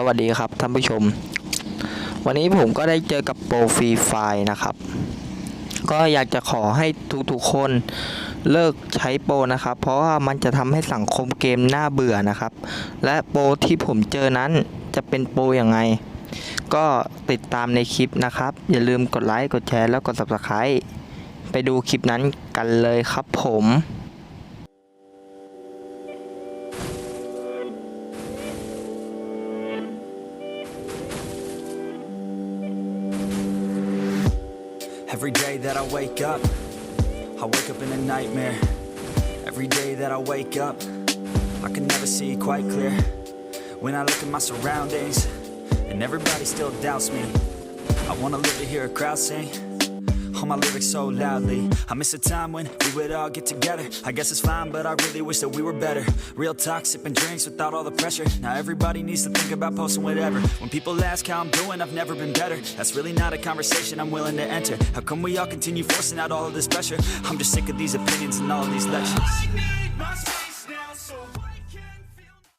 สวัสดีครับท่านผู้ชม วันนี้ผมก็ได้เจอกับโปรฟรีไฟล์นะครับ ก็อยากจะขอให้ทุกๆคนเลิกใช้โปรนะครับ เพราะว่ามันจะทำให้สังคมเกมน่าเบื่อนะครับ และโปรที่ผมเจอนั้นจะเป็นโปรอยังไง ก็ติดตามในคลิปนะครับ อย่าลืมกดไลค์กดแชร์แล้วกด subscribe ไปดูคลิปนั้นกันเลยครับผม Every day that I wake up, I wake up in a nightmare. Every day that I wake up, I can never see quite clear. When I look at my surroundings, and everybody still doubts me. I wanna live to hear a crowd sing. All my lyrics so loudly. I miss a time when we would all get together. I guess it's fine, but I really wish that we were better. Real talk, sipping drinks without all the pressure. Now everybody needs to think about posting whatever. When people ask how I'm doing, I've never been better. That's really not a conversation I'm willing to enter. How come we all continue forcing out all of this pressure? I'm just sick of these opinions and all of these lectures.